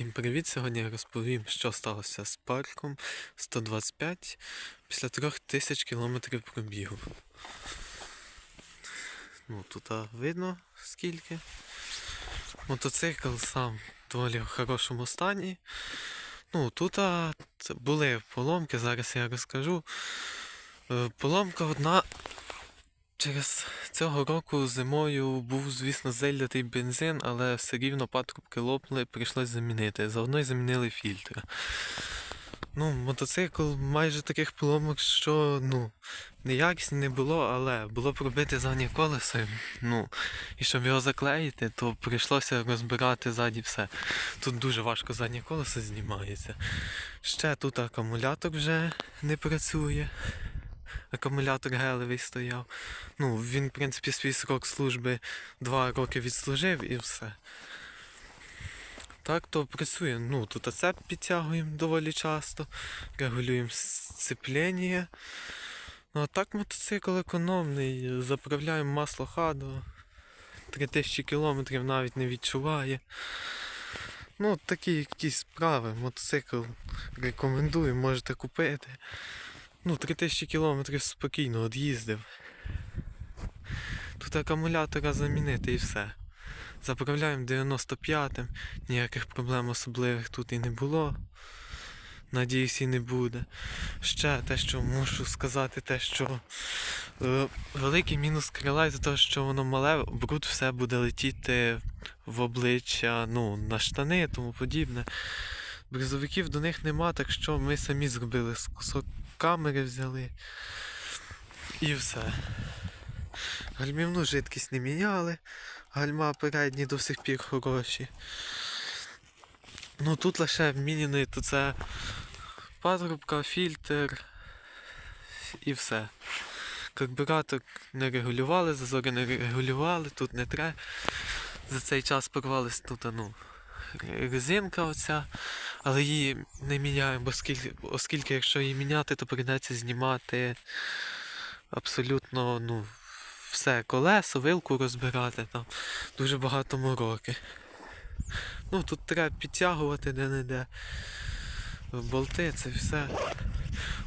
Всім привіт! Сьогодні я розповім, що сталося з парком 125 після 3000 кілометрів пробігу. Ну, тут видно скільки. Мотоцикл сам доволі в хорошому стані. Ну, тут були поломки, зараз я розкажу. Е, Поломка одна. Через цього року зимою був, звісно, зельдатий бензин, але все рівно патрубки лопнули, прийшлось замінити. Заодно й замінили фільтр. Ну, мотоцикл майже таких поломок, що ну, неякісні не було, але було пробити заднє колесо. Ну, і щоб його заклеїти, то прийшлося розбирати ззаді все. Тут дуже важко заднє колесо знімається. Ще тут акумулятор вже не працює. Акумулятор гелевий стояв. Ну, він, в принципі, свій срок служби 2 роки відслужив і все. Так то працює. Ну, тут оцеп підтягуємо доволі часто, регулюємо сцеплення. Ну, а так мотоцикл економний, заправляємо масло хадо. 3000 кілометрів навіть не відчуває. Ну, такі якісь справи. Мотоцикл рекомендую, можете купити. Ну, 3000 кілометрів спокійно від'їздив. Тут акумулятора замінити і все. Заправляємо 95-м, ніяких проблем особливих тут і не було. Надіюсь, і не буде. Ще те, що мушу сказати, те, що е, великий мінус крила із-за того, що воно мале, бруд все буде летіти в обличчя, ну, на штани і тому подібне. Бризовиків до них нема, так що ми самі зробили з кусок камери взяли. І все. Гальмівну жидкість не міняли, гальма передні до сих пір хороші. Ну тут лише міняний, то це патрубка, фільтр і все. Карбюратор не регулювали, зазори не регулювали, тут не треба. За цей час порвалась тут ну, резинка оця, але її не міняємо, оскільки, оскільки якщо її міняти, то прийдеться знімати абсолютно ну, все, колесо, вилку розбирати, там дуже багато мороки. Ну, тут треба підтягувати де-не-де. Болти, це все.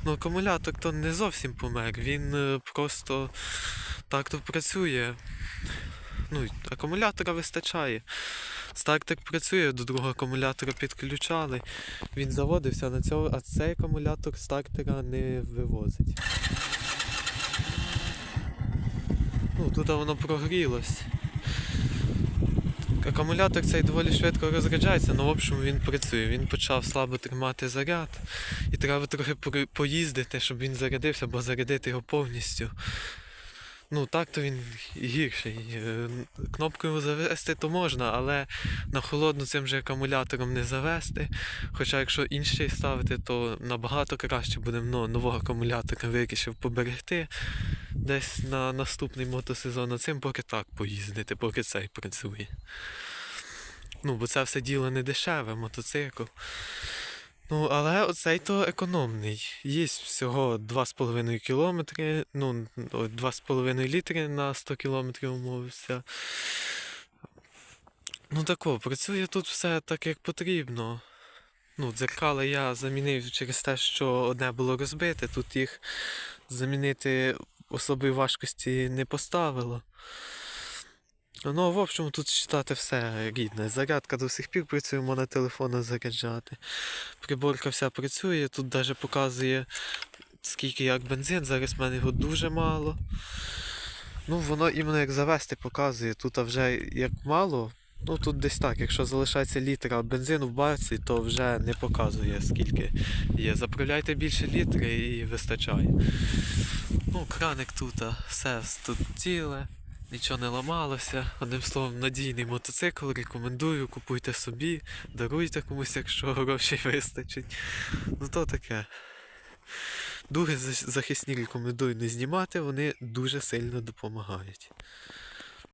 Ну, акумулятор то не зовсім помер, він е, просто так то працює. Ну, акумулятора вистачає. Стартер працює, до другого акумулятора підключали. Він заводився на цього, а цей акумулятор стартера не вивозить. Ну, тут воно прогрілось. Акумулятор цей доволі швидко розряджається, але в общем він працює. Він почав слабо тримати заряд. І треба трохи поїздити, щоб він зарядився, бо зарядити його повністю. Ну так то він гірший. Е, Кнопкою завести то можна, але на холодну цим же акумулятором не завести. Хоча якщо інший ставити, то набагато краще буде ну, нового акумулятора вирішив поберегти десь на наступний мотосезон, а цим поки так поїздити, поки цей працює. Ну, бо це все діло не дешеве, мотоцикл. Ну, але оцей то економний. Є всього 2,5 кілометри, ну, 2,5 літри на 100 кілометрів умовився. Ну тако, працює тут все так, як потрібно. Ну, дзеркала я замінив через те, що одне було розбите, тут їх замінити особої важкості не поставило. Ну, в общем, тут читати все рідне. Зарядка до сих пір працює, можна телефона заряджати. Приборка вся працює, тут навіть показує, скільки як бензин, зараз в мене його дуже мало. Ну, воно іменно як завести показує, тут вже як мало, ну тут десь так, якщо залишається літра бензину в баці, то вже не показує скільки є. Заправляйте більше літри і вистачає. Ну, краник тут, все тут ціле, нічого не ламалося. Одним словом, надійний мотоцикл, рекомендую, купуйте собі, даруйте комусь, якщо грошей вистачить. Ну то таке. Дуги захисні рекомендую не знімати, вони дуже сильно допомагають.